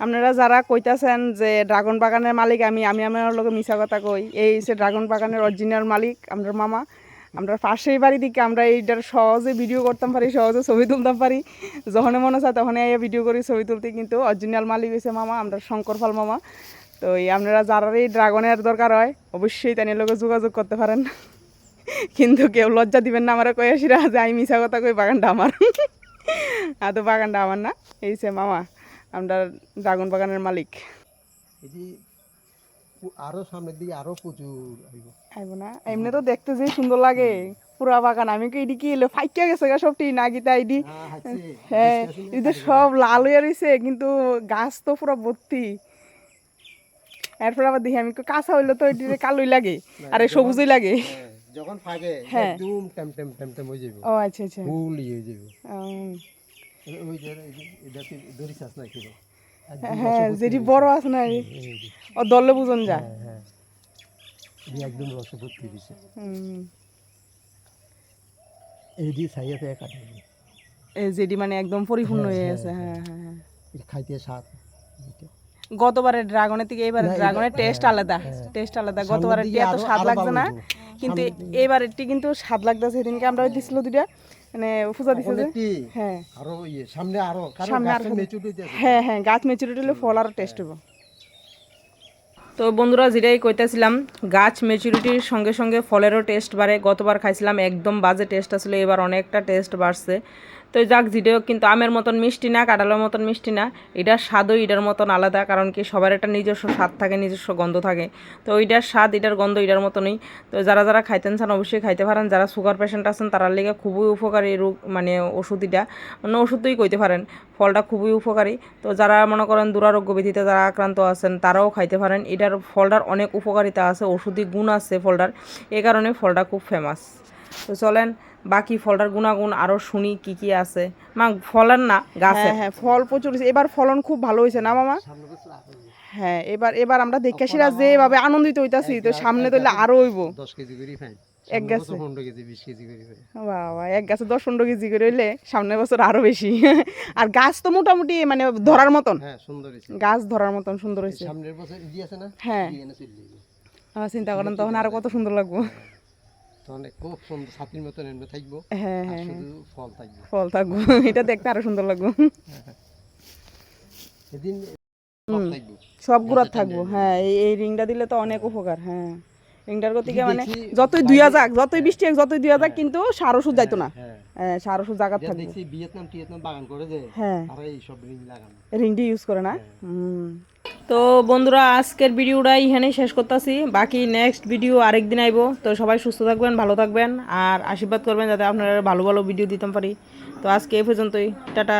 আপনারা যারা কইতাছেন যে ড্রাগন বাগানের মালিক আমি আমি আমার লোকে মিশা কথা কই। এই হচ্ছে ড্রাগন বাগানের অরিজিনাল মালিক আমরা মামা। আমরা পাশেই বাড়ি দিকে আমরা এইটার সহজে ভিডিও করতাম পারি, সহজে ছবি তুলতাম পারি। যখন মনে চায় তখনই এই ভিডিও করি, ছবি তুলতে। কিন্তু অরিজিনাল মালিক হয়েছে মামা, আমরা শঙ্কর পাল মামা। তো এই আপনারা যারা এই ড্রাগনের দরকার হয়, অবশ্যই তাদের লোকে যোগাযোগ করতে পারেন। কিন্তু কেউ লজ্জা দিবেন না আমার কয়ে আসিরা যে আমি মিশা কথা কই, বাগানটা আমার। আর তো বাগানটা আমার না। এই সে মামা। আমরা ড্রাগন বাগানের মালিক। আরও সামনের দিকে আরও প্রচুর আইব। না? এমনি তো দেখতে যে সুন্দর লাগে পুরা বাগান। আমি কি এলো? গেছে গা গিতা এডি হ্যাঁ এদের সব লাল হয়ে রয়েছে কিন্তু গাছ তো পুরো ভর্তি। এরপর আবার দেখি আমি কাঁচা হইলে তো এটি কালোই লাগে আর সবুজই লাগে। যখন ফাগে হ্যাঁ। একদম টেম টেম টেম টেম হয়ে যাবে ও আচ্ছা আচ্ছা। ফুল ইয়ে হয়ে যাবে হ্যাঁ যেটি বড় আছে না ও দলে বুঝন যা। হ্যাঁ একদম রসে ভর্তি দিছে। কাটে এই যেটি মানে একদম পরিপূর্ণ হয়ে আছে হ্যাঁ। এটা খাইতে স্বাদ। গতবারের ড্রাগনের থেকে এবারে না, ড্রাগনের টেস্ট আলাদা টেস্ট আলাদা। গতবারের এত স্বাদ লাগছে না। কিন্তু এবারেরটি কিন্তু স্বাদ লাগতেছে সেদিনকে আমরা দিছিল দুইটা মানে পূজা দিছে যে। হ্যাঁ। আরও ইয়ে সামনে আরও কারণ সামনে আরও হ্যাঁ হ্যাঁ গাছ মেচুরিটি হলে ফল আরও টেস্ট হব তো বন্ধুরা যেটাই কইতেছিলাম গাছ মেচুরিটির সঙ্গে সঙ্গে ফলেরও টেস্ট বাড়ে। গতবার খাইছিলাম একদম বাজে টেস্ট আসলে এবার অনেকটা টেস্ট বাড়ছে। তো যাক যেটাও কিন্তু আমের মতন মিষ্টি না, কাঁঠালের মতন মিষ্টি না, এটার স্বাদও এটার মতন আলাদা, কারণ কি সবার একটা নিজস্ব স্বাদ থাকে, নিজস্ব গন্ধ থাকে। তো ওইটার স্বাদ, এটার গন্ধ এটার মতনই। তো যারা যারা খাইতেন চান অবশ্যই খাইতে পারেন, যারা সুগার পেশেন্ট আছেন তারার লেগে খুবই উপকারী রোগ মানে ওষুধ এটা মানে ওষুধই কইতে পারেন, ফলটা খুবই উপকারী। তো যারা মনে করেন দুরারোগ্য ব্যাধিতে যারা আক্রান্ত আছেন, তারাও খাইতে পারেন। এটার ফলটার অনেক উপকারিতা আছে, ওষুধি গুণ আছে ফলটার। এ কারণে ফলটা খুব ফেমাস তো চলেন বাকি ফলটার গুণাগুণ আরও শুনি কি কি আছে। মা ফলের না গাছে হ্যাঁ ফল প্রচুর হয়েছে। এবার ফলন খুব ভালো হয়েছে না মামা? সামনে আরও। হ্যাঁ এবার এবার আমরা দেখে আসিরা যেভাবে আনন্দিত হইতাছি তো সামনে তাহলে আরও হইব। দশ কেজি করে খাই এক গাছে? বছর পনেরো কেজি বিশ কেজি করে। বাবা এক গাছে দশ পনেরো কেজি করে হইলে সামনের বছর আরও বেশি। আর গাছ তো মোটামুটি মানে ধরার মতন। হ্যাঁ গাছ ধরার মতন সুন্দর হয়েছে। সামনের বছর ইডি আছে না? হ্যাঁ। চিন্তা করেন তখন আরও কত সুন্দর লাগবো। খুব সুন্দর ছাতির থাকব। হ্যাঁ হ্যাঁ শুধু ফল থাকবে। ফল থাকব। এটা দেখতে আরও সুন্দর লাগবো। সব গুড়ার থাকব। হ্যাঁ এই এই রিংটা দিলে তো অনেক উপকার হ্যাঁ। রিংটার গতিকে মানে যতই দুইয়া যাক যতই বৃষ্টি হোক যতই দুইয়া যাক কিন্তু সার ওষুধ যাইতো না। হ্যাঁ হ্যাঁ। সার ওষুধ জায়গা থাকবে। দেখছি ভিয়েতনাম টিয়েতনাম বাগান করে যে হ্যাঁ। আর এই সব রিং লাগানো। রিংটি ইউজ করে না? তো বন্ধুরা আজকের ভিডিওটা এখানেই শেষ করতেছি। বাকি নেক্সট ভিডিও আরেকদিন আইবো। তো সবাই সুস্থ থাকবেন ভালো থাকবেন আর আশীর্বাদ করবেন যাতে আপনারা ভালো ভালো ভিডিও দিতে পারি। তো আজকে এই পর্যন্তই। টাটা।